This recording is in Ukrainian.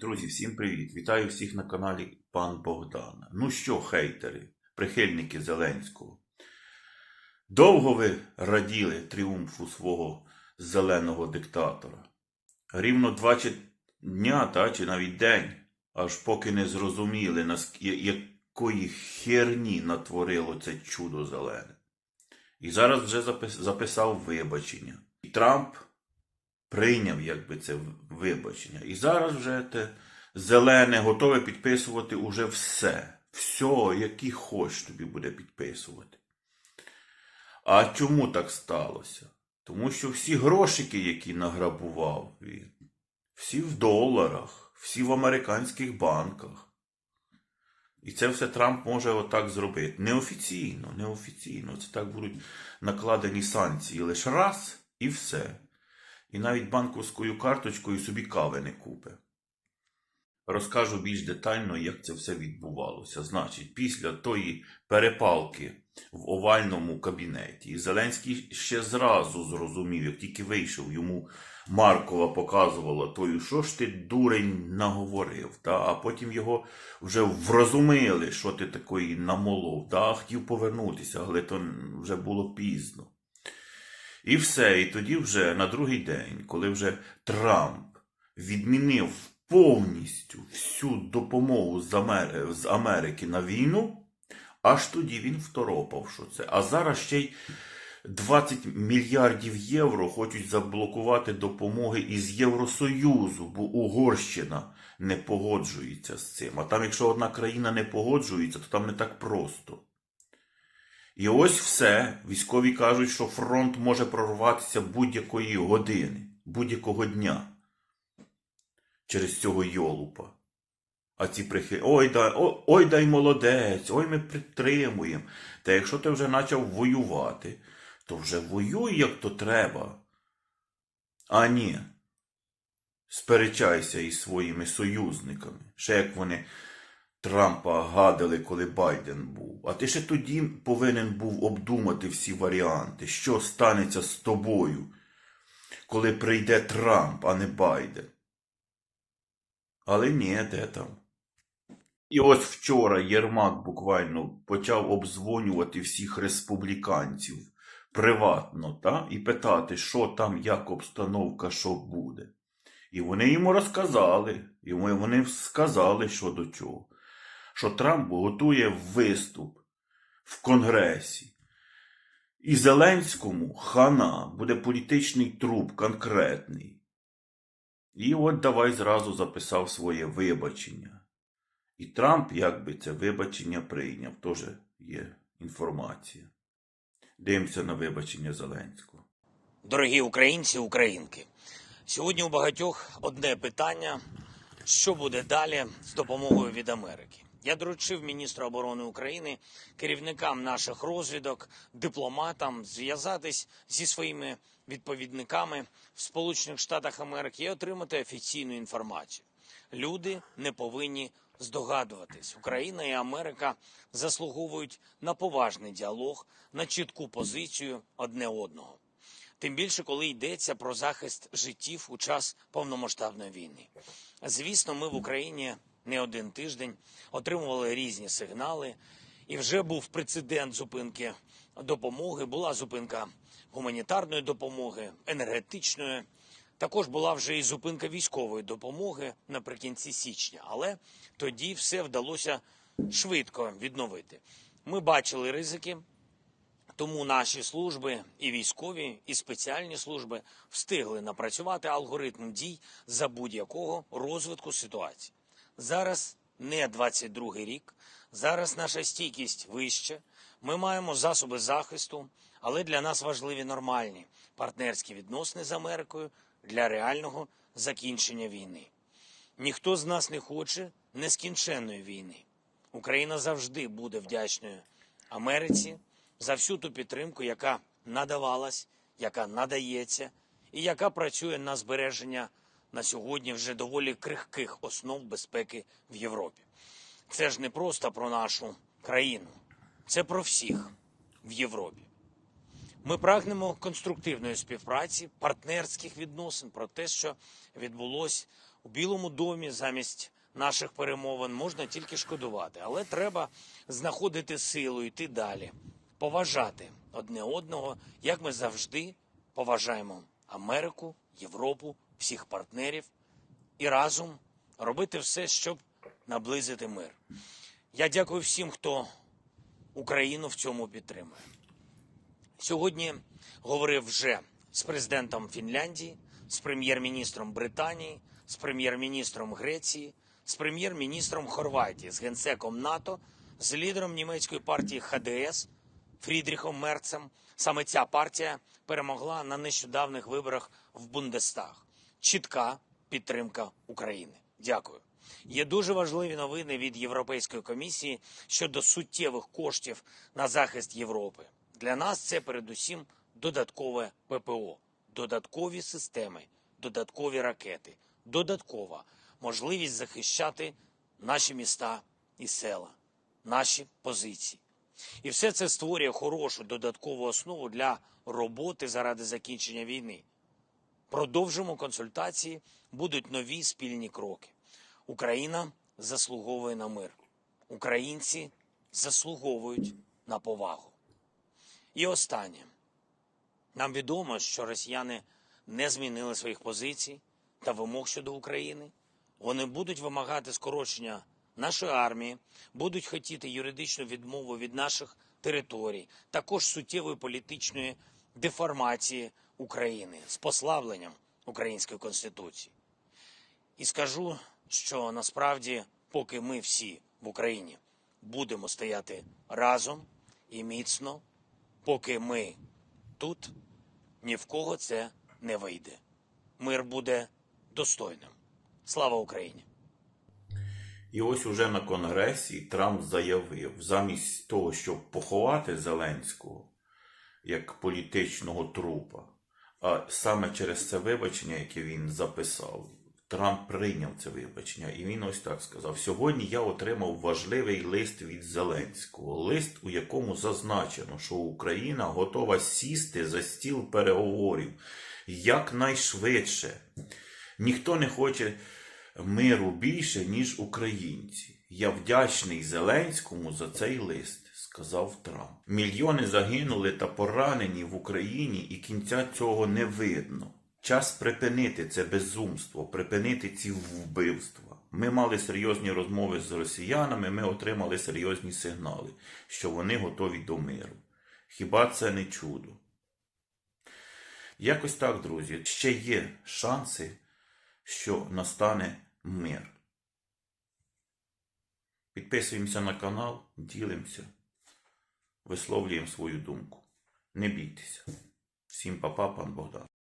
Друзі, всім привіт! Вітаю всіх на каналі Пан Богдан. Ну що, хейтери, прихильники Зеленського. Довго ви раділи тріумфу свого зеленого диктатора. Рівно два чи дня, та, чи навіть день, аж поки не зрозуміли, наск- якої херні натворило це чудо зелене. І зараз вже запис- записав вибачення. І Трамп прийняв якби це вибачення. І зараз вже те зелене готове підписувати уже все. Все, які хоч тобі буде підписувати. А чому так сталося? Тому що всі грошики, які награбував він, всі в доларах, всі в американських банках. І це все Трамп може отак зробити. Неофіційно, неофіційно. Це так будуть накладені санкції лише раз і все. І навіть банковською карточкою собі кави не купе. Розкажу більш детально, як це все відбувалося. Значить, після тої перепалки в овальному кабінеті, Зеленський ще зразу зрозумів, як тільки вийшов, йому Маркова показувала тою, що ж ти дурень наговорив, та? а потім його вже врозумили, що ти такої намолов, та? хотів повернутися, але то вже було пізно. І все. І тоді вже на другий день, коли вже Трамп відмінив повністю всю допомогу з, Амер... з Америки на війну, аж тоді він второпав, що це. А зараз ще й 20 мільярдів євро хочуть заблокувати допомоги із Євросоюзу, бо Угорщина не погоджується з цим. А там, якщо одна країна не погоджується, то там не так просто. І ось все. Військові кажуть, що фронт може прорватися будь-якої години, будь-якого дня через цього йолупа. А ці прихи, ой дай, о- ой дай молодець, ой ми підтримуємо. Та якщо ти вже почав воювати, то вже воюй, як то треба. А ні. Сперечайся із своїми союзниками. Ще як вони Трампа гадили, коли Байден був. А ти ще тоді повинен був обдумати всі варіанти, що станеться з тобою, коли прийде Трамп, а не Байден. Але ні, де там. І ось вчора Єрмак буквально почав обдзвонювати всіх республіканців приватно, та? і питати, що там, як обстановка, що буде. І вони йому розказали, і вони сказали, що до чого. Що Трамп готує виступ в Конгресі. І Зеленському хана буде політичний труп конкретний. І от давай зразу записав своє вибачення. І Трамп якби це вибачення прийняв. Теж є інформація. Дивимося на вибачення Зеленського. Дорогі українці, українки, сьогодні у багатьох одне питання: що буде далі з допомогою від Америки? Я доручив міністру оборони України, керівникам наших розвідок, дипломатам зв'язатись зі своїми відповідниками в Сполучених Штатах Америки і отримати офіційну інформацію. Люди не повинні здогадуватись. Україна і Америка заслуговують на поважний діалог, на чітку позицію одне одного. Тим більше, коли йдеться про захист життів у час повномасштабної війни. Звісно, ми в Україні не один тиждень отримували різні сигнали, і вже був прецедент зупинки допомоги. Була зупинка гуманітарної допомоги, енергетичної. Також була вже і зупинка військової допомоги наприкінці січня, але тоді все вдалося швидко відновити. Ми бачили ризики, тому наші служби, і військові, і спеціальні служби встигли напрацювати алгоритм дій за будь-якого розвитку ситуації. Зараз не 22-й рік, зараз наша стійкість вища. Ми маємо засоби захисту, але для нас важливі нормальні партнерські відносини з Америкою для реального закінчення війни. Ніхто з нас не хоче нескінченної війни. Україна завжди буде вдячною Америці за всю ту підтримку, яка надавалась, яка надається, і яка працює на збереження на сьогодні вже доволі крихких основ безпеки в Європі. Це ж не просто про нашу країну, це про всіх в Європі. Ми прагнемо конструктивної співпраці, партнерських відносин про те, що відбулось У Білому домі замість наших перемовин можна тільки шкодувати, але треба знаходити силу, йти далі, поважати одне одного, як ми завжди поважаємо Америку, Європу, всіх партнерів і разом робити все, щоб наблизити мир. Я дякую всім, хто Україну в цьому підтримує. Сьогодні говорив вже з президентом Фінляндії, з прем'єр-міністром Британії, з прем'єр-міністром Греції, з прем'єр-міністром Хорватії, з генсеком НАТО, з лідером німецької партії ХДС Фрідріхом Мерцем. Саме ця партія перемогла на нещодавних виборах в Бундестаг. Чітка підтримка України. Дякую. Є дуже важливі новини від Європейської комісії щодо суттєвих коштів на захист Європи. Для нас це передусім додаткове ППО, додаткові системи, додаткові ракети, додаткова можливість захищати наші міста і села, наші позиції. І все це створює хорошу додаткову основу для роботи заради закінчення війни. Продовжимо консультації, будуть нові спільні кроки. Україна заслуговує на мир. Українці заслуговують на повагу. І останнє. Нам відомо, що росіяни не змінили своїх позицій та вимог щодо України. Вони будуть вимагати скорочення нашої армії, будуть хотіти юридичну відмову від наших територій, також суттєвої політичної деформації України з послабленням української конституції. І скажу, що насправді, поки ми всі в Україні будемо стояти разом і міцно, поки ми тут, ні в кого це не вийде. Мир буде достойним. Слава Україні! І ось уже на Конгресі Трамп заявив, замість того, щоб поховати Зеленського як політичного трупа, а саме через це вибачення, яке він записав, Трамп прийняв це вибачення, і він ось так сказав: сьогодні я отримав важливий лист від Зеленського, лист, у якому зазначено, що Україна готова сісти за стіл переговорів якнайшвидше. Ніхто не хоче миру більше, ніж українці. Я вдячний Зеленському за цей лист, сказав Трамп. Мільйони загинули та поранені в Україні, і кінця цього не видно. Час припинити це безумство, припинити ці вбивства. Ми мали серйозні розмови з росіянами, ми отримали серйозні сигнали, що вони готові до миру. Хіба це не чудо? Якось так, друзі, ще є шанси, що настане мир. Підписуємося на канал, ділимося, висловлюємо свою думку. Не бійтеся. Всім папа, пан Богдан.